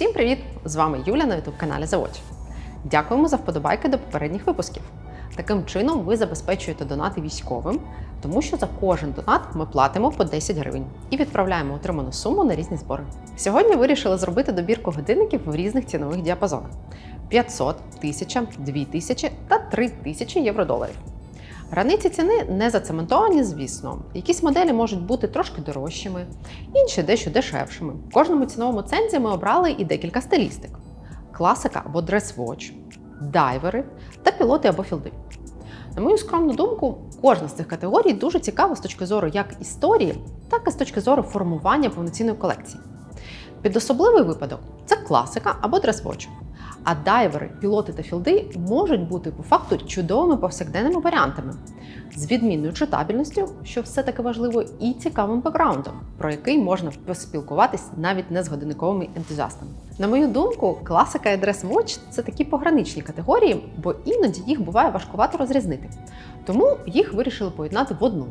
Всім привіт! З вами Юля на youtube каналі Завоч. Дякуємо за вподобайки до попередніх випусків. Таким чином ви забезпечуєте донати військовим, тому що за кожен донат ми платимо по 10 гривень і відправляємо отриману суму на різні збори. Сьогодні вирішили зробити добірку годинників в різних цінових діапазонах: 500, 1000, 2000 та 3000 євро-доларів. Границі ціни не зацементовані, звісно. Якісь моделі можуть бути трошки дорожчими, інші дещо дешевшими. В кожному ціновому цензі ми обрали і декілька стилістик: класика або дрес-вотч, дайвери та пілоти або філди. На мою скромну думку, кожна з цих категорій дуже цікава з точки зору як історії, так і з точки зору формування повноцінної колекції. Під особливий випадок це класика або дрес-вотч. А дайвери, пілоти та філди можуть бути по факту чудовими повсякденними варіантами з відмінною читабельністю, що все таки важливо, і цікавим бекграундом, про який можна поспілкуватись навіть не з годинниковими ентузіастами. На мою думку, класика і дрес-вотч – це такі пограничні категорії, бо іноді їх буває важкувато розрізнити. Тому їх вирішили поєднати в одну.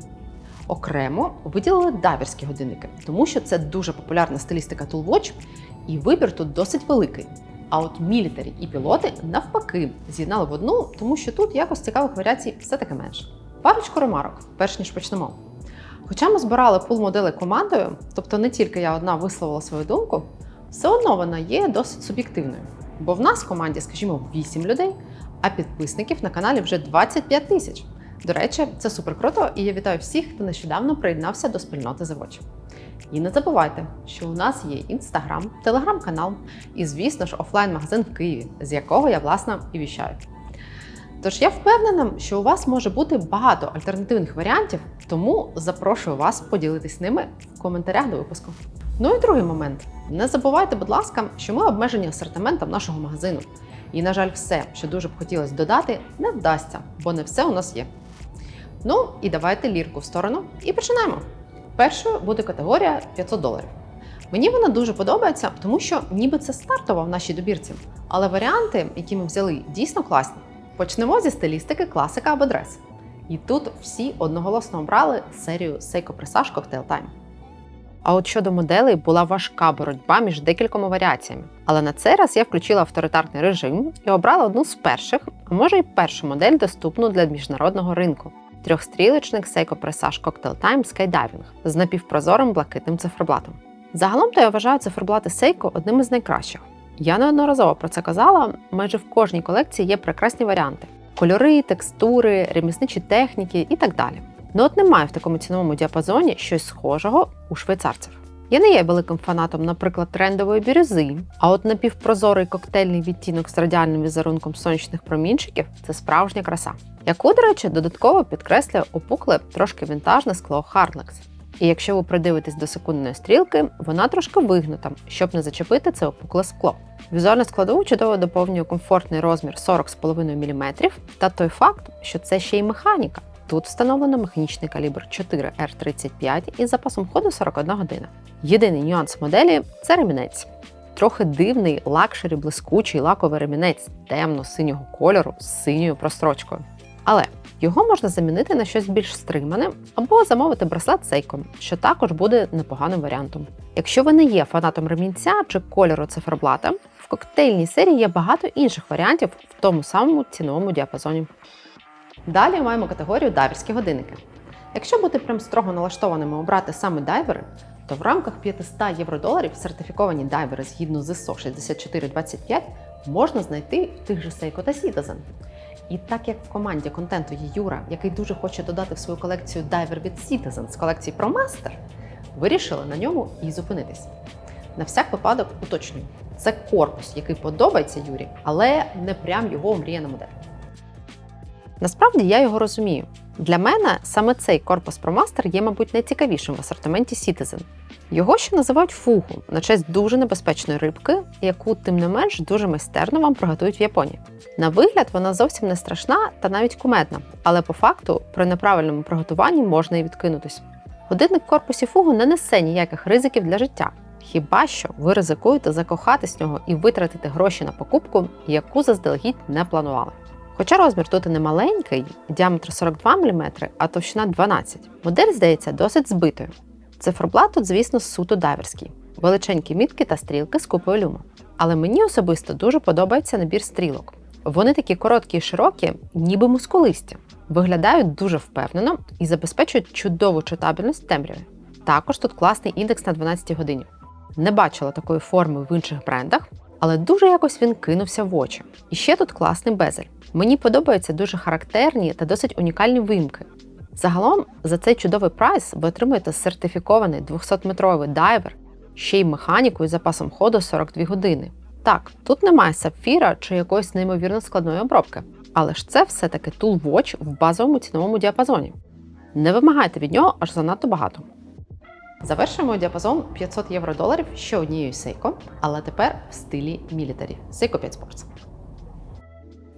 Окремо виділили дайверські годинники, тому що це дуже популярна стилістика Tool Watch, і вибір тут досить великий. А от мілітарі і пілоти навпаки з'єднали в одну, тому що тут якось цікавих варіацій все-таки менше. Парочку ремарок, перш ніж почнемо. Хоча ми збирали пул моделей командою, тобто не тільки я одна висловила свою думку, все одно вона є досить суб'єктивною. Бо в нас в команді, скажімо, 8 людей, а підписників на каналі вже 25 тисяч. До речі, це супер круто, і я вітаю всіх, хто нещодавно приєднався до спільноти Завоч. І не забувайте, що у нас є інстаграм, телеграм-канал і, звісно ж, офлайн-магазин в Києві, з якого я власне і віщаю. Тож я впевнена, що у вас може бути багато альтернативних варіантів, тому запрошую вас поділитись ними в коментарях до випуску. Ну і другий момент: не забувайте, будь ласка, що ми обмежені асортиментом нашого магазину. І, на жаль, все, що дуже б хотілося додати, не вдасться, бо не все у нас є. Ну і давайте лірку в сторону і починаємо. Першою буде категорія 500 доларів. Мені вона дуже подобається, тому що ніби це стартова в нашій добірці, але варіанти, які ми взяли, дійсно класні. Почнемо зі стилістики класика або дрес. І тут всі одноголосно обрали серію Seiko Presage Cocktail Time. А от щодо моделей була важка боротьба між декількома варіаціями. Але на цей раз я включила авторитарний режим і обрала одну з перших, а може й першу модель, доступну для міжнародного ринку трьохстрілочник Seiko Presage Cocktail Time Skydiving з напівпрозорим блакитним циферблатом. Загалом то я вважаю циферблати Seiko одним із найкращих. Я неодноразово про це казала, майже в кожній колекції є прекрасні варіанти: кольори, текстури, ремісничі техніки і так далі. Ну от немає в такому ціновому діапазоні щось схожого у швейцарців. Я не є великим фанатом, наприклад, трендової бірюзи, а от напівпрозорий коктейльний відтінок з радіальним візерунком сонячних промінчиків це справжня краса, яку, до речі, додатково підкреслює опукле трошки вінтажне скло Hardlex. І якщо ви придивитесь до секундної стрілки, вона трошки вигнута, щоб не зачепити це опукле скло. Візуальну складову чудово доповнює комфортний розмір 40,5 мм та той факт, що це ще й механіка. Тут встановлено механічний калібр 4R35 із запасом ходу 41 година. Єдиний нюанс моделі це ремінець. Трохи дивний лакшері блискучий лаковий ремінець темно-синього кольору з синьою прострочкою. Але його можна замінити на щось більш стримане або замовити браслет Seiko, що також буде непоганим варіантом. Якщо ви не є фанатом ремінця чи кольору циферблата, в коктейльній серії є багато інших варіантів в тому самому ціновому діапазоні. Далі маємо категорію дайверські годинники. Якщо бути прям строго налаштованими обрати саме дайвери, то в рамках 500 євро-доларів сертифіковані дайвери згідно з ISO 6425 можна знайти в тих же Seiko та Citizen. І так як в команді контенту є Юра, який дуже хоче додати в свою колекцію дайвер від Citizen з колекції ProMaster, вирішили на ньому і зупинитись. На всяк випадок уточнюю, це корпус, який подобається Юрі, але не прям його мріяна модель. Насправді я його розумію. Для мене саме цей корпус ProMaster є, мабуть, найцікавішим в асортименті Citizen. Його ще називають фугу на честь дуже небезпечної рибки, яку, тим не менш, дуже майстерно вам приготують в Японії. На вигляд вона зовсім не страшна та навіть кумедна, але по факту при неправильному приготуванні можна і відкинутись. Годинник в корпусі фугу не несе ніяких ризиків для життя. Хіба що ви ризикуєте закохатись в нього і витратити гроші на покупку, яку заздалегідь не планували. Хоча розмір тут і не маленький, діаметр 42 мм, а товщина 12 модель здається досить збитою. Циферблат тут, звісно, суто дайверський, величенькі мітки та стрілки з купою люма. Але мені особисто дуже подобається набір стрілок. Вони такі короткі і широкі, ніби мускулисті, виглядають дуже впевнено і забезпечують чудову читабельність в темряві. Також тут класний індекс на 12 годині. Не бачила такої форми в інших брендах, але дуже якось він кинувся в очі. І ще тут класний безель. Мені подобаються дуже характерні та досить унікальні вимки. Загалом за цей чудовий прайс ви отримуєте сертифікований 200-метровий дайвер, ще й механіку із запасом ходу 42 години. Так, тут немає сапфіра чи якоїсь неймовірно складної обробки, але ж це все-таки Tool Watch в базовому ціновому діапазоні. Не вимагайте від нього аж занадто багато. Завершуємо діапазон 500 євро доларів ще однією Seiko, але тепер в стилі Military Seiko 5 Sports.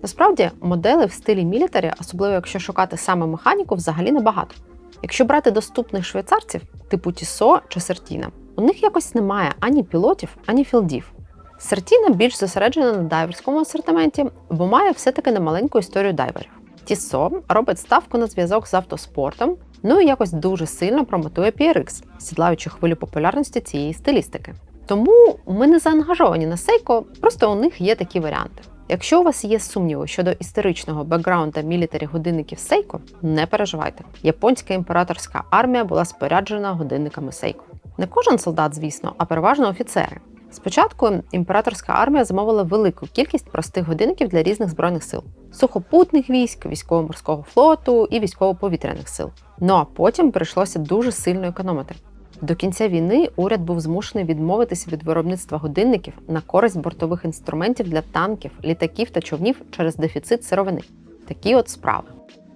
Насправді, моделей в стилі Military, особливо якщо шукати саме механіку, взагалі небагато. Якщо брати доступних швейцарців, типу Тісо чи Сертіна, у них якось немає ані пілотів, ані філдів. Сертіна більш зосереджена на дайверському асортименті, бо має все-таки немаленьку історію дайверів. Тісо робить ставку на зв'язок з автоспортом, ну і якось дуже сильно промотує PRX, сідлаючи хвилю популярності цієї стилістики. Тому ми не заангажовані на Seiko, просто у них є такі варіанти. Якщо у вас є сумніви щодо історичного бекграунда мілітарі годинників Seiko, не переживайте. Японська імператорська армія була споряджена годинниками Seiko. Не кожен солдат, звісно, а переважно офіцери. Спочатку імператорська армія замовила велику кількість простих годинників для різних збройних сил: сухопутних військ, військово-морського флоту і військово-повітряних сил. Ну а потім прийшлося дуже сильно економити. До кінця війни уряд був змушений відмовитися від виробництва годинників на користь бортових інструментів для танків, літаків та човнів через дефіцит сировини. Такі от справи.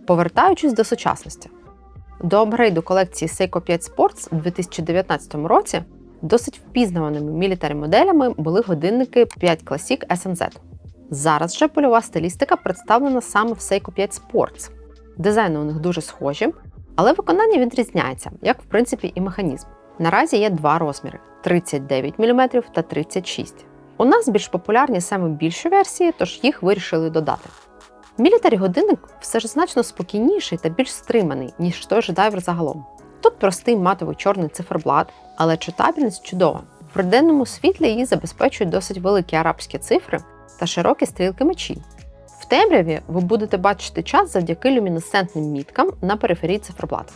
Повертаючись до сучасності. До апгрейду колекції Seiko 5 Sports у 2019 році досить впізнаваними мілітарі моделями були годинники 5 Classic SNZ. Зараз же польова стилістика представлена саме в Seiko 5 Sports. Дизайни у них дуже схожі, але виконання відрізняється, як в принципі і механізм. Наразі є два розміри: 39 мм та 36 У нас більш популярні саме більші версії, тож їх вирішили додати. Мілітарі годинник все ж значно спокійніший та більш стриманий, ніж той же дайвер загалом. Тут простий матовий чорний циферблат, але читабельність чудова. В денному світлі її забезпечують досить великі арабські цифри та широкі стрілки мечі. В темряві ви будете бачити час завдяки люмінесцентним міткам на периферії циферблата.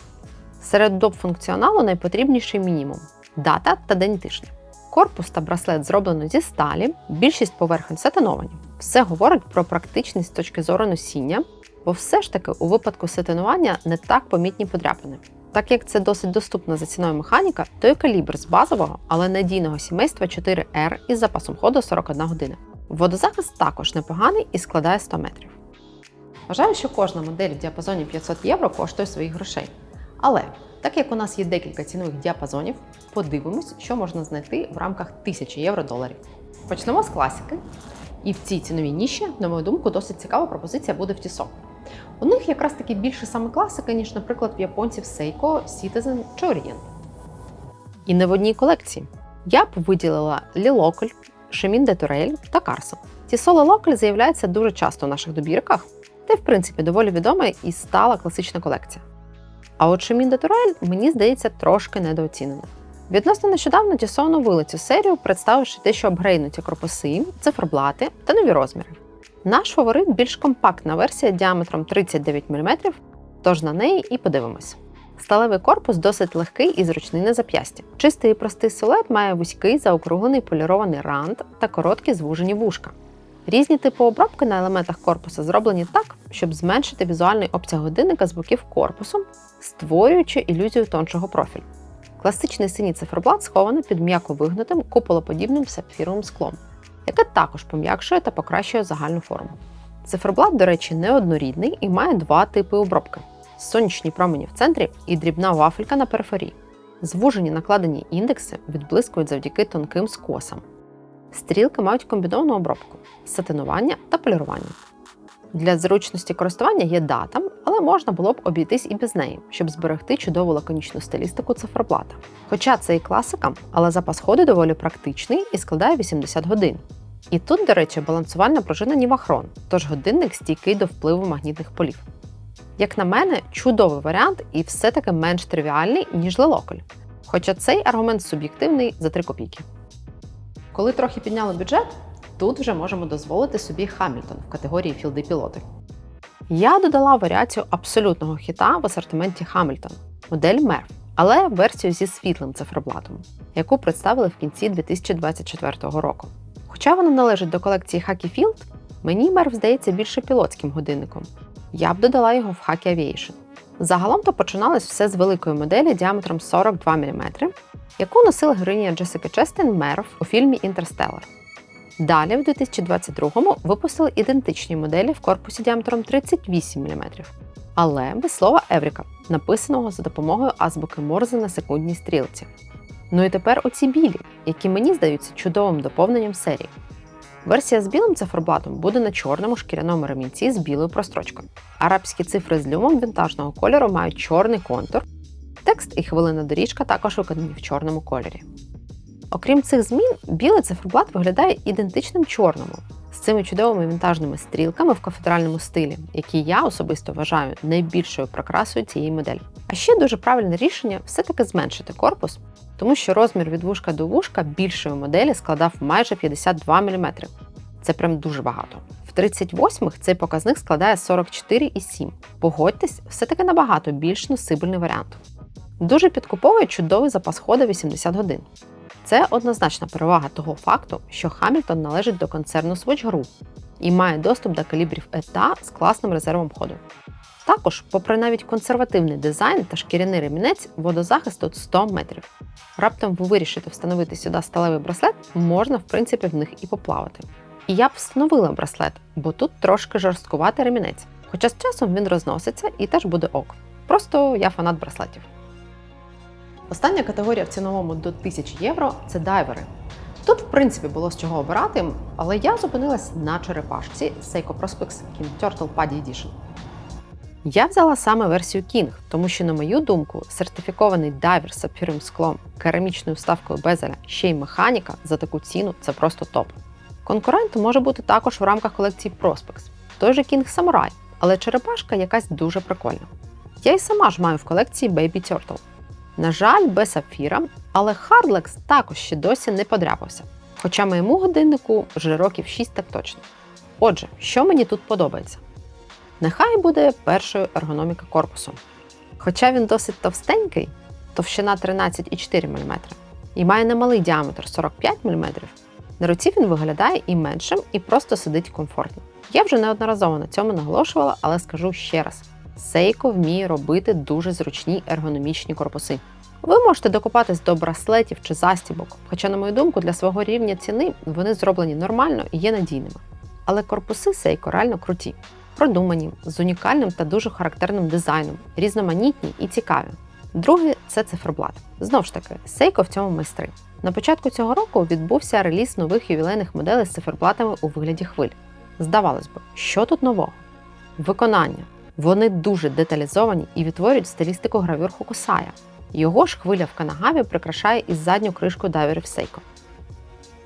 Серед доп функціоналу найпотрібніший мінімум дата та день тижня. Корпус та браслет зроблено зі сталі, більшість поверхень сатиновані. Все говорить про практичність з точки зору носіння, бо все ж таки у випадку сатинування не так помітні подряпини. Так як це досить доступна за ціною механіка, то і калібр з базового, але надійного сімейства 4R із запасом ходу 41 година. Водозахист також непоганий і складає 100 метрів. Вважаю, що кожна модель в діапазоні 500 євро коштує своїх грошей. Але так як у нас є декілька цінових діапазонів, подивимось, що можна знайти в рамках 1000 євро доларів. Почнемо з класики. І в цій ціновій ніші, на мою думку, досить цікава пропозиція буде в Tissot. У них якраз таки більше саме класика, ніж, наприклад, в японців Seiko, Citizen чи Orient. І не в одній колекції. Я б виділила Лілокль, Шемін де Турель та Карсон. Тісо Лілокль з'являється дуже часто в наших добірках, та й, в принципі, доволі відома і стала класична колекція. А от Шемін де Турель, мені здається, трошки недооцінена. Відносно нещодавно Тісо оновили цю серію, представивши те, що апгрейднуті корпуси, циферблати та нові розміри. Наш фаворит більш компактна версія діаметром 39 мм, тож на неї і подивимось. Сталевий корпус досить легкий і зручний на зап'ясті. Чистий і простий силует має вузький заокруглений полірований рант та короткі звужені вушка. Різні типи обробки на елементах корпуса зроблені так, щоб зменшити візуальний обсяг годинника з боків корпусу, створюючи ілюзію тоншого профілю. Класичний синій циферблат схований під м'яко вигнутим куполоподібним сапфіровим склом, яке також пом'якшує та покращує загальну форму. Циферблат, до речі, неоднорідний і має два типи обробки: сонячні промені в центрі і дрібна вафелька на периферії. Звужені накладені індекси відблискують завдяки тонким скосам. Стрілки мають комбіновану обробку сатинування та полірування. Для зручності користування є дата, але можна було б обійтись і без неї, щоб зберегти чудову лаконічну стилістику циферблата. Хоча це і класика, але запас ходу доволі практичний і складає 80 годин. І тут, до речі, балансувальна пружина Нівахрон, тож годинник стійкий до впливу магнітних полів. Як на мене, чудовий варіант і все-таки менш тривіальний, ніж лелоколь. Хоча цей аргумент суб'єктивний за 3 копійки. коли трохи підняли бюджет, тут вже можемо дозволити собі Хамільтон в категорії філди пілоти. Я додала варіацію абсолютного хіта в асортименті Хамільтон модель Мерв, але версію зі світлим циферблатом, яку представили в кінці 2024 року. Хоча вона належить до колекції Hacky Field, мені Мерв здається більше пілотським годинником. Я б додала його в Hacky Aviation. Загалом то починалось все з великої моделі діаметром 42 мм, яку носила героїня Джесіка Честин Мерв у фільмі Інтерстеллар. Далі, в 2022-му, випустили ідентичні моделі в корпусі діаметром 38 мм, але без слова Евріка, написаного за допомогою азбуки Морзе на секундній стрілці. Ну і тепер оці білі, які мені здаються чудовим доповненням серії. Версія з білим циферблатом буде на чорному шкіряному ремінці з білою прострочкою. Арабські цифри з люмом вінтажного кольору мають чорний контур. Текст і хвилина доріжка також виконані в чорному кольорі. Окрім цих змін, білий циферблат виглядає ідентичним чорному, з цими чудовими вінтажними стрілками в кафедральному стилі, які я особисто вважаю найбільшою прокрасою цієї моделі. А ще дуже правильне рішення все-таки зменшити корпус, тому що розмір від вушка до вушка більшої моделі складав майже 52 мм. Це прям дуже багато. В 38-х цей показник складає 44,7. Погодьтесь, все-таки набагато більш носибельний варіант. Дуже підкуповує чудовий запас ходу 80 годин. Це однозначна перевага того факту, що Хамільтон належить до концерну Swatch Group і має доступ до калібрів ета з класним резервом ходу. Також, попри навіть консервативний дизайн та шкіряний ремінець, водозахист тут 100 метрів. Раптом ви вирішите встановити сюди сталевий браслет, можна, в принципі, в них і поплавати. І я б встановила браслет, бо тут трошки жорсткуватий ремінець. Хоча з часом він розноситься і теж буде ок. Просто я фанат браслетів. Остання категорія в ціновому до 1000 євро це дайвери. Тут, в принципі, було з чого обирати, але я зупинилась на черепашці Seiko Prospex King Turtle Paddy Edition. Я взяла саме версію King, тому що, на мою думку, сертифікований дайвер з сапфірим склом, керамічною вставкою безеля, ще й механіка за таку ціну це просто топ. Конкурент може бути також в рамках колекції Prospex, той же King Samurai, але черепашка якась дуже прикольна. Я й сама ж маю в колекції Baby Turtle. На жаль, без сапфіра, але Hardlex також ще досі не подряпався. Хоча моєму годиннику вже років 6 так точно. Отже, що мені тут подобається? Нехай буде першою ергономіка корпусу. Хоча він досить товстенький, товщина 13,4 мм, і має немалий діаметр 45 мм, на руці він виглядає і меншим, і просто сидить комфортно. Я вже неодноразово на цьому наголошувала, але скажу ще раз: Seiko вміє робити дуже зручні ергономічні корпуси. Ви можете докопатись до браслетів чи застібок, хоча, на мою думку, для свого рівня ціни вони зроблені нормально і є надійними. Але корпуси Seiko реально круті, продумані, з унікальним та дуже характерним дизайном, різноманітні і цікаві. Друге це циферблат. Знову ж таки, Seiko в цьому майстри. На початку цього року відбувся реліз нових ювілейних моделей з циферблатами у вигляді хвиль. Здавалось би, що тут нового? Виконання. Вони дуже деталізовані і відтворюють стилістику гравюр Хокусая. Його ж хвиля в канагаві прикрашає із задню кришку дайверів Seiko.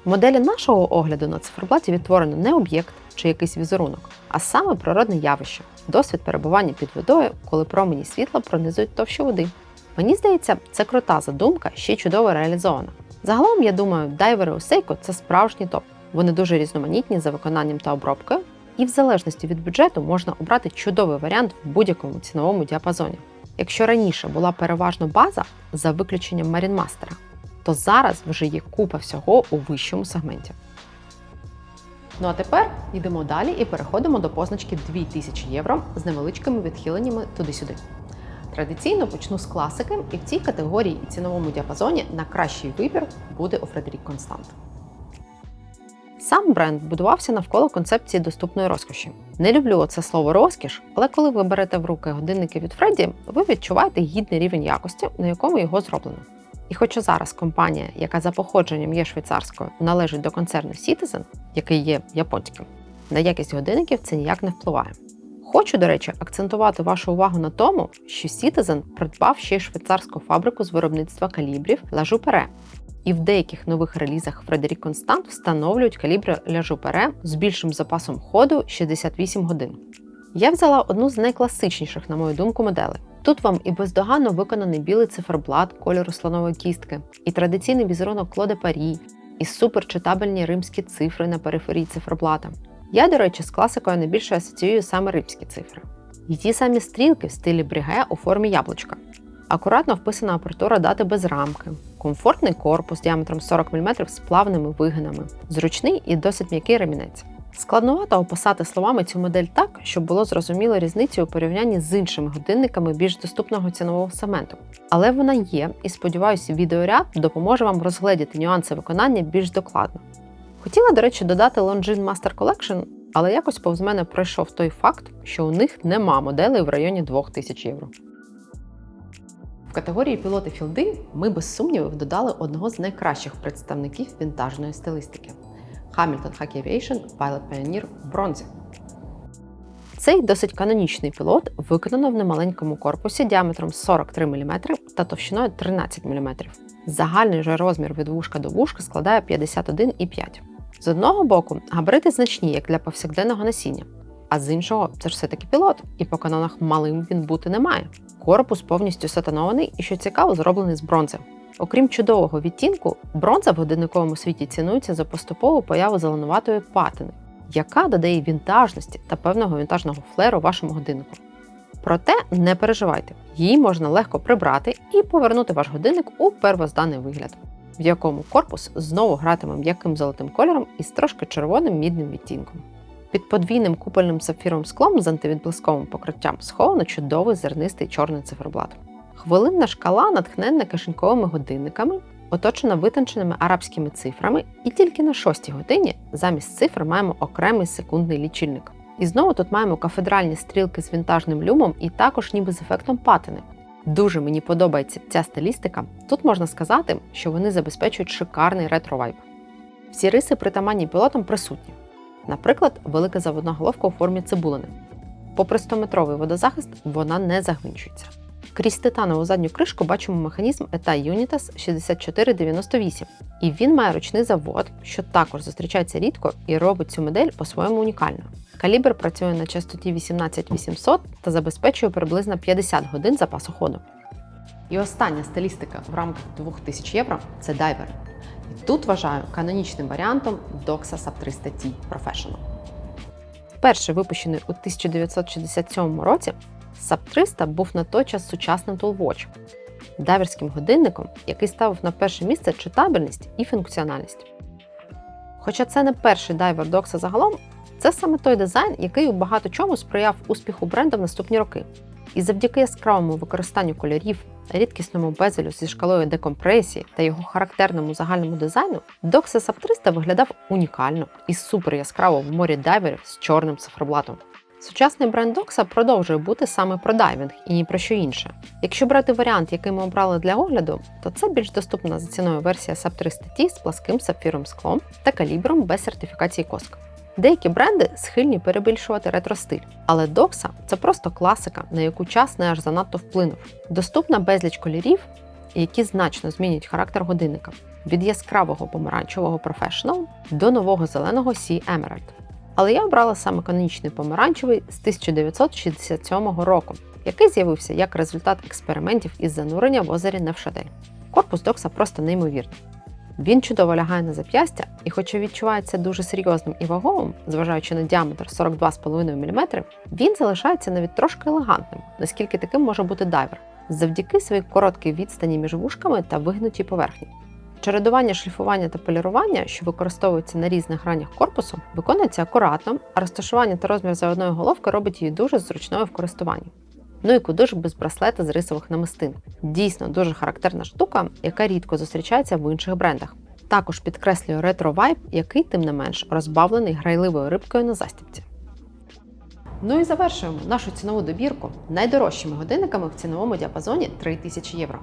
Моделі нашого огляду на циферблаті відтворено не об'єкт чи якийсь візерунок, а саме природне явище досвід перебування під водою, коли промені світла пронизують товщу води. Мені здається, це крута задумка, ще й чудово реалізована. Загалом, я думаю, дайвери у Seiko – це справжній топ. Вони дуже різноманітні за виконанням та обробкою, і в залежності від бюджету можна обрати чудовий варіант в будь-якому ціновому діапазоні. Якщо раніше була переважно база за виключенням Марінмастера, то зараз вже є купа всього у вищому сегменті. Ну а тепер йдемо далі і переходимо до позначки 2000 євро з невеличкими відхиленнями туди-сюди. Традиційно почну з класики, і в цій категорії і ціновому діапазоні на кращий вибір буде у Фредерік Констант. Сам бренд будувався навколо концепції доступної розкоші. Не люблю це слово розкіш, але коли ви берете в руки годинники від Фредді, ви відчуваєте гідний рівень якості, на якому його зроблено. І хоча зараз компанія, яка за походженням є швейцарською, належить до концерну Citizen, який є японським, на якість годинників це ніяк не впливає. Хочу, до речі, акцентувати вашу увагу на тому, що Citizen придбав ще й швейцарську фабрику з виробництва калібрів Jouperet. І в деяких нових релізах Фредерік Констант встановлюють калібри Jouperet з більшим запасом ходу 68 годин. Я взяла одну з найкласичніших, на мою думку, моделей. Тут вам і бездоганно виконаний білий циферблат кольору слонової кістки, і традиційний візерунок Клоде Парі, і суперчитабельні римські цифри на периферії циферблата. Я, до речі, з класикою найбільше асоціюю саме римські цифри. І ті самі стрілки в стилі бріге у формі яблучка. Акуратно вписана апертура дати без рамки, комфортний корпус діаметром 40 мм з плавними вигинами, зручний і досить м'який ремінець. Складновато описати словами цю модель так, щоб було зрозуміло різницю у порівнянні з іншими годинниками більш доступного цінового сегменту. Але вона є, і сподіваюся, відеоряд допоможе вам розгледіти нюанси виконання більш докладно. Хотіла, до речі, додати Longines Master Collection, але якось повз мене пройшов той факт, що у них нема моделей в районі 2000 євро. В категорії пілоти філди ми без сумнівів додали одного з найкращих представників вінтажної стилістики Hamilton Hockey Aviation Pilot Pioneer в бронзі. Цей досить канонічний пілот виконано в немаленькому корпусі діаметром 43 мм та товщиною 13 мм. Загальний же розмір від вушка до вушка складає 51,5 З одного боку, габарити значні, як для повсякденного носіння, а з іншого, це ж все-таки пілот, і по канонах малим він бути не має. Корпус повністю сатанований і, що цікаво, зроблений з бронзи. Окрім чудового відтінку, бронза в годинниковому світі цінується за поступову появу зеленуватої патини, яка додає вінтажності та певного вінтажного флеру вашому годиннику. Проте не переживайте, її можна легко прибрати і повернути ваш годинник у первозданий вигляд, в якому корпус знову гратиме м'яким золотим кольором із трошки червоним мідним відтінком. Під подвійним купольним сапфіровим склом з антивідблисковим покриттям сховано чудовий зернистий чорний циферблат. Хвилинна шкала натхненна кишеньковими годинниками, оточена витонченими арабськими цифрами, і тільки на шостій годині замість цифр маємо окремий секундний лічильник. І знову тут маємо кафедральні стрілки з вінтажним люмом і також ніби з ефектом патини. Дуже мені подобається ця стилістика. Тут можна сказати, що вони забезпечують шикарний ретро-вайб. Всі риси притаманні пілотам присутні. Наприклад, велика заводна головка у формі цибулини. Попри 100-метровий водозахист, вона не загвинчується. Крізь титанову задню кришку бачимо механізм ETA Unitas 6498, і він має ручний завод, що також зустрічається рідко і робить цю модель по-своєму унікальною. Калібр працює на частоті 18800 та забезпечує приблизно 50 годин запасу ходу. І остання стилістика в рамках 2000 євро це дайвер. І тут вважаю канонічним варіантом Doxa Sub 300T Professional. Вперше випущений у 1967 році, Sub 300 був на той час сучасним тулвоч, дайверським годинником, який ставив на перше місце читабельність і функціональність. Хоча це не перший дайвер Doxa загалом, це саме той дизайн, який у багато чому сприяв успіху бренду в наступні роки. І завдяки яскравому використанню кольорів, рідкісному безелю зі шкалою декомпресії та його характерному загальному дизайну, Doxa Sub 300 виглядав унікально і супер яскраво в морі дайверів з чорним циферблатом. Сучасний бренд Doxa продовжує бути саме про дайвінг і ні про що інше. Якщо брати варіант, який ми обрали для огляду, то це більш доступна за ціною версія Sub 300T з пласким сапфіровим склом та калібром без сертифікації COSC. Деякі бренди схильні перебільшувати ретро-стиль, але Doxa – це просто класика, на яку час не аж занадто вплинув. Доступна безліч кольорів, які значно змінюють характер годинника від яскравого помаранчевого Professional до нового зеленого Sea Emerald. Але я обрала саме канонічний помаранчевий з 1967 року, який з'явився як результат експериментів із занурення в озері Невшадель. Корпус Докса просто неймовірний. Він чудово лягає на зап'ястя, і, хоча відчувається дуже серйозним і ваговим, зважаючи на діаметр 42,5 мм, він залишається навіть трошки елегантним, наскільки таким може бути дайвер, завдяки своїй короткій відстані між вушками та вигнутій поверхні. Чередування шліфування та полірування, що використовуються на різних гранях корпусу, виконується акуратно, а розташування та розмір заводної головки робить її дуже зручною в користуванні. Ну і куди без браслета з рисових намистин. Дійсно дуже характерна штука, яка рідко зустрічається в інших брендах. Також підкреслює ретро-вайб, який, тим не менш, розбавлений грайливою рибкою на застібці. Ну і завершуємо нашу цінову добірку найдорожчими годинниками в ціновому діапазоні 3000 євро.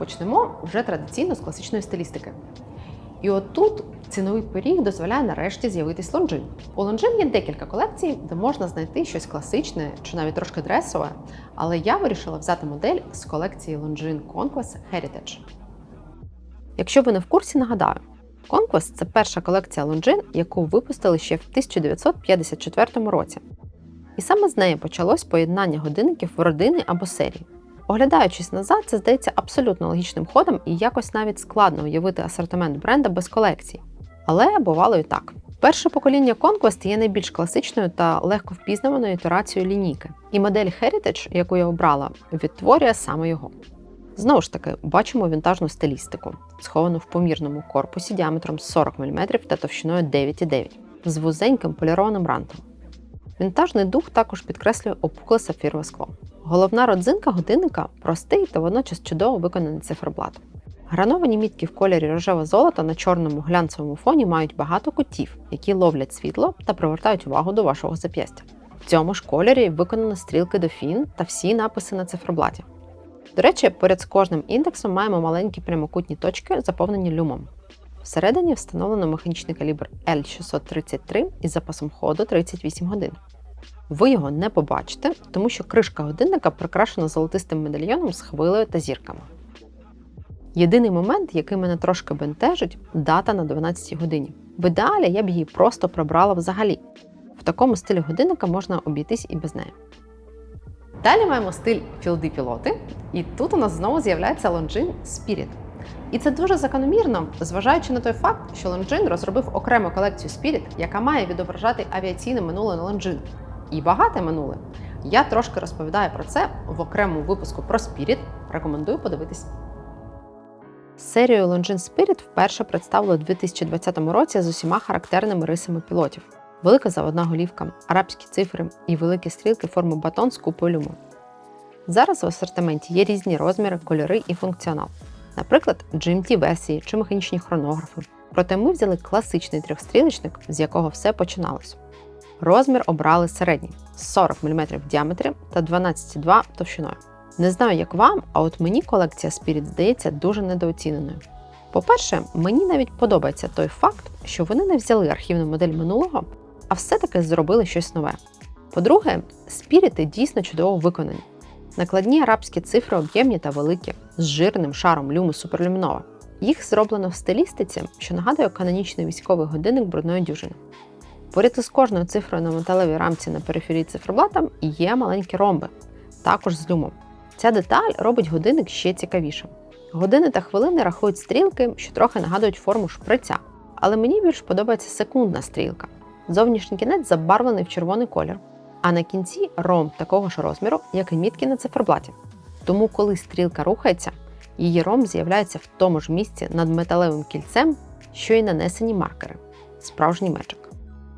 Почнемо вже традиційно з класичної стилістики. І отут ціновий поріг дозволяє нарешті з'явитись Longines. У Longines є декілька колекцій, де можна знайти щось класичне чи навіть трошки дресове, але я вирішила взяти модель з колекції Longines Conquest Heritage. Якщо ви не в курсі, нагадаю, Conquest це перша колекція Longines, яку випустили ще в 1954 році. І саме з неї почалось поєднання годинників в родини або серії. Оглядаючись назад, це здається абсолютно логічним ходом і якось навіть складно уявити асортимент бренда без колекції. Але бувало і так. Перше покоління Conquest є найбільш класичною та легко впізнаваною ітерацією лінійки, і модель Heritage, яку я обрала, відтворює саме його. Знову ж таки, бачимо вінтажну стилістику, сховану в помірному корпусі діаметром 40 мм та товщиною 9,9 з вузеньким полірованим рантом. Вінтажний дух також підкреслює опукле сапфірове скло. Головна родзинка годинника простий та водночас чудово виконаний циферблат. Грановані мітки в кольорі рожеве золото на чорному глянцевому фоні мають багато кутів, які ловлять світло та привертають увагу до вашого зап'ястя. В цьому ж кольорі виконано стрілки дофін та всі написи на циферблаті. До речі, поряд з кожним індексом маємо маленькі прямокутні точки, заповнені люмом. Всередині встановлено механічний калібр L633 із запасом ходу 38 годин. Ви його не побачите, тому що кришка годинника прикрашена золотистим медальйоном з хвилею та зірками. Єдиний момент, який мене трошки бентежить, дата на 12 годині. В ідеалі я б її просто прибрала взагалі. В такому стилі годинника можна обійтись і без неї. Далі маємо стиль філди пілоти, і тут у нас знову з'являється Longines Spirit. І це дуже закономірно, зважаючи на той факт, що Longines розробив окрему колекцію Spirit, яка має відображати авіаційне минуле на Longines. І багате минуле. Я трошки розповідаю про це в окремому випуску про Spirit. Рекомендую подивитись. Серію Longines Spirit вперше представили у 2020 році з усіма характерними рисами пілотів: велика заводна голівка, арабські цифри і великі стрілки форми батон з купою люму. Зараз в асортименті є різні розміри, кольори і функціонал, наприклад, GMT-версії чи механічні хронографи. Проте ми взяли класичний трьохстрілечник, з якого все починалось. Розмір обрали середній 40 мм в діаметрі та 12,2 товщиною. Не знаю, як вам, а от мені колекція Spirit здається дуже недооціненою. По-перше, мені навіть подобається той факт, що вони не взяли архівну модель минулого, а все-таки зробили щось нове. По-друге, спіріти дійсно чудово виконані. Накладні арабські цифри об'ємні та великі, з жирним шаром люму суперлюмінова. Їх зроблено в стилістиці, що нагадує канонічний військовий годинник брудної дюжини. Поряд із кожною цифрою на металевій рамці на периферії циферблата є маленькі ромби, також з люмом. Ця деталь робить годинник ще цікавішим. Години та хвилини рахують стрілки, що трохи нагадують форму шприця, але мені більш подобається секундна стрілка. Зовнішній кінець забарвлений в червоний колір, а на кінці ромб такого ж розміру, як і мітки на циферблаті. Тому, коли стрілка рухається, її ромб з'являється в тому ж місці над металевим кільцем, що й нанесені маркери справжній меджик.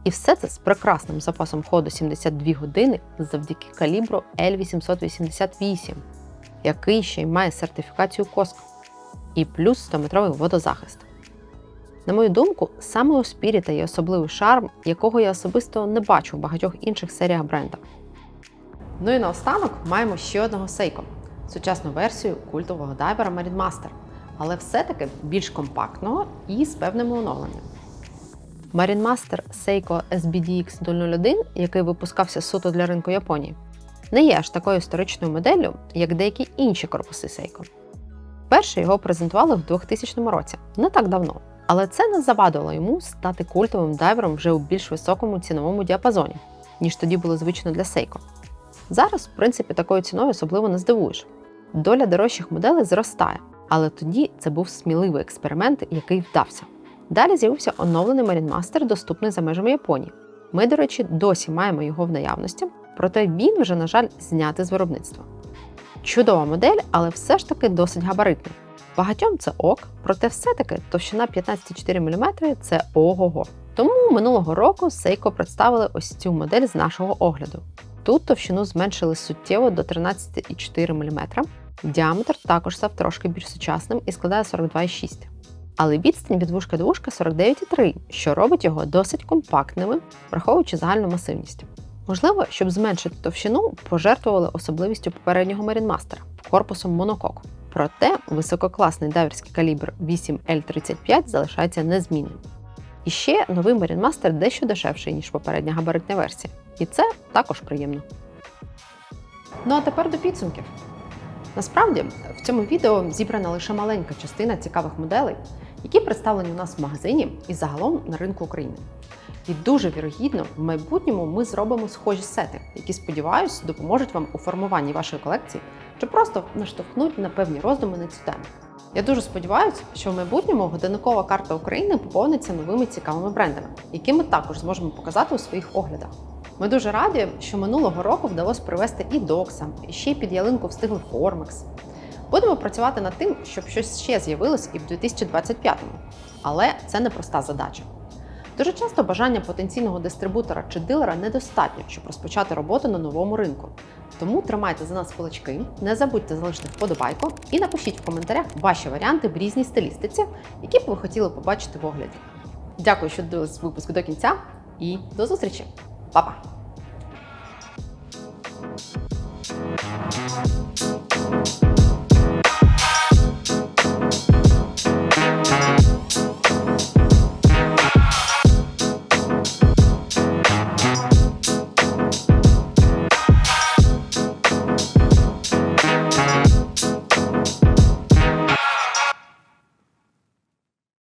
І все це з прекрасним запасом ходу 72 години завдяки калібру L888, який ще й має сертифікацію COSCO, і плюс 100-метровий водозахист. На мою думку, саме у Спіріта є особливий шарм, якого я особисто не бачу в багатьох інших серіях бренда. Ну і наостанок маємо ще одного Seiko – сучасну версію культового дайвера Marine Master, але все-таки більш компактного і з певними оновленнями. Marine Seiko SBDX 001, який випускався суто для ринку Японії, не є аж такою історичною моделлю, як деякі інші корпуси Seiko. Перше його презентували в 2000 році, не так давно, але це не завадило йому стати культовим дайвером вже у більш високому ціновому діапазоні, ніж тоді було звично для Seiko. Зараз, в принципі, такою ціною особливо не здивуєш. Доля дорожчих моделей зростає, але тоді це був сміливий експеримент, який вдався. Далі з'явився оновлений Marine доступний за межами Японії. Ми, до речі, досі маємо його в наявності, проте він вже, на жаль, знятий з виробництва. Чудова модель, але все ж таки досить габаритна. Багатьом це ок, проте все-таки товщина 15,4 мм це ого-го. Тому минулого року Seiko представили ось цю модель з нашого огляду. Тут товщину зменшили суттєво до 13,4 мм. Діаметр також став трошки більш сучасним і складає 42,6 але відстань від вушка до вушка 49,3, що робить його досить компактними, враховуючи загальну масивність. Можливо, щоб зменшити товщину, пожертвували особливістю попереднього Master – корпусом монокок. Проте висококласний дайверський калібр 8L35 залишається незмінним. І ще новий Marine дещо дешевший, ніж попередня габаритна версія. І це також приємно. Ну а тепер до підсумків. Насправді, в цьому відео зібрана лише маленька частина цікавих моделей, які представлені у нас в магазині і загалом на ринку України. І дуже вірогідно, в майбутньому ми зробимо схожі сети, які, сподіваюся, допоможуть вам у формуванні вашої колекції чи просто наштовхнуть на певні роздуми на цю тему. Я дуже сподіваюся, що в майбутньому годинникова карта України поповниться новими цікавими брендами, які ми також зможемо показати у своїх оглядах. Ми дуже раді, що минулого року вдалося привезти і Докса, і ще й під ялинку встигли Формекс. Будемо працювати над тим, щоб щось ще з'явилось і в 2025-му. Але це непроста задача. Дуже часто бажання потенційного дистрибутора чи дилера недостатньо, щоб розпочати роботу на новому ринку. Тому тримайте за нас кулачки, не забудьте залишити вподобайку і напишіть в коментарях ваші варіанти в різній стилістиці, які б ви хотіли побачити в огляді. Дякую, що дивились випуск до кінця, і до зустрічі! Па-па! Thank